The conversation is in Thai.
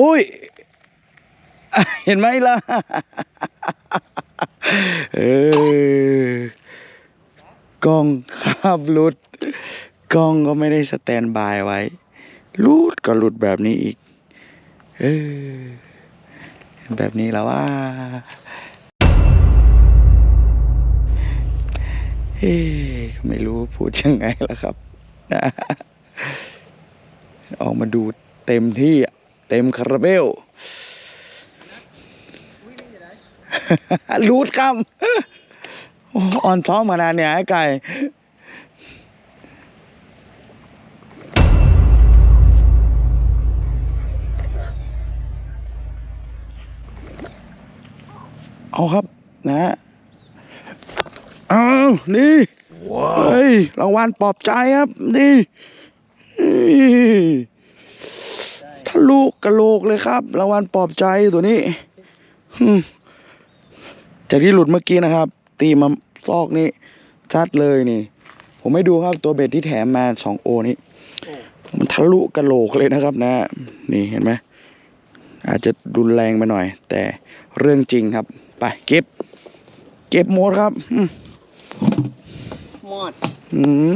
อุ้ย เห็นไหมล่ะ เออกล้องครับหลุด กล้องก็ไม่ได้สแตนบายไว้หลุดก็หลุดแบบนี้อีก เออเห็นแบบนี้แล้วว่าเฮ้ก็ไม่รู้พูดยังไงล่ะครับนะ ออกมาดูเต็มที่อะเต็มคาราเบลรูดคำโอ้อ่อนท้องมานานเนี่ยไอ้ไก่เอาครับนะเอานี่เฮ้ยรางวัลปลอบใจครับ นี่นี่ ทะลุกระโหลกเลยครับ รางวัลปลอบใจตัวนี้อืมจากที่หลุดเมื่อกี้นะครับ ตีมาซอกนี้ชัดเลยนี่ ผมไม่ดูครับตัวเบ็ดที่แถมมาสองโอนี้มันทะลุกระโหลกเลยนะครับ นะ นี่เห็นไหมอาจจะรุนแรงไปหน่อย แต่เรื่องจริงครับ ไปเก็บ เก็บหมดครับอืมหมดอืม